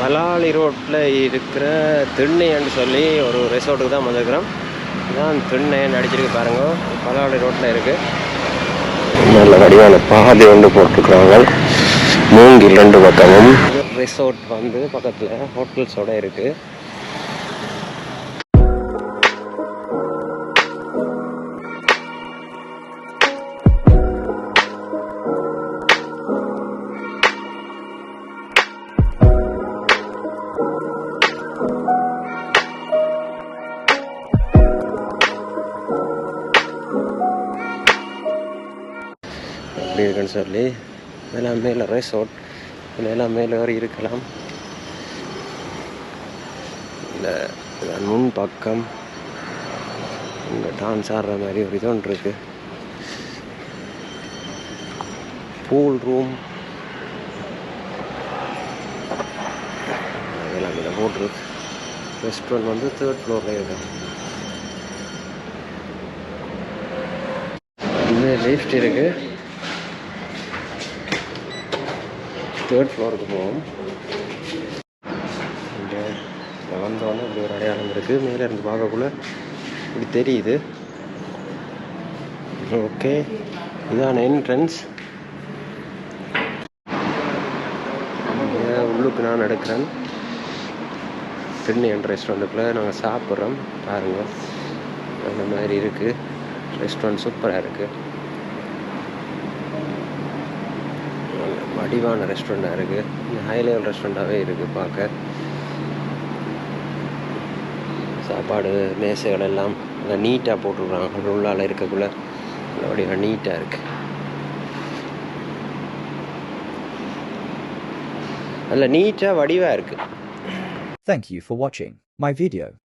மலாலி ரோட்டில் இருக்கிற திண்ணைன்னு சொல்லி ஒரு ரெசார்ட்டுக்கு தான் வந்திருக்கிறோம். இதான் திண்ணைன்னு அடிச்சிருக்கு பாருங்க. மலாலி ரோட்டில் இருக்குது நல்ல வடிவான பாதை ஒன்று போட்டிருக்கிறாங்க. மூங்கில் ரெண்டு பக்கமும். ரிசார்ட் வந்து பக்கத்தில் ஹோட்டல்ஸோட இருக்குது எப்படி இருக்குன்னு சொல்லி இதெல்லாம் மேலே ரெசார்ட் இதெல்லாம் மேலே ஏறி இருக்கலாம். இந்த இதன் முன் பக்கம் இங்கே டான்ஸ் ஆடுற மாதிரி ஒரு இது ஒன்று இருக்கு. பூல் ரூம் இதெல்லாம் இதில் போட்டிருக்கு ரெஸ்டாரண்ட் வந்து தேர்ட் ஃப்ளோரில் இருக்கு. லிஃப்ட் இருக்குது தேர்ட் ஃப்ளோருக்கு போவோம். இங்கே இங்கே வந்தோடனே இப்படி ஒரு அடையாளம் இருக்குது மேலே இருந்து பார்க்கக்குள்ள இப்படி தெரியுது. ஓகே. இதான் என்ட்ரன்ஸ் உள்ளுக்கு நான் எடுக்கிறேன் என் ரெஸ்டாரண்ட்டுக்குள்ளே நாங்கள் சாப்பிட்றோம். பாருங்கள் அந்த மாதிரி இருக்குது ரெஸ்டாரண்ட் சூப்பராக இருக்குது வடிவான ரெஸ்டாரண்ட்டாக இருக்குது ஹை லெவல் ரெஸ்டாரண்ட்டாகவே இருக்குது பார்க்க. சாப்பாடு மேசைகள் எல்லாம் நல்லா நீட்டாக போட்டிருக்குறாங்க உள்ளால் இருக்கக்குள்ள நல்ல வடிவாக நீட்டாக இருக்குது நல்ல நீட்டாக வடிவாக இருக்குது Thank you for watching my video.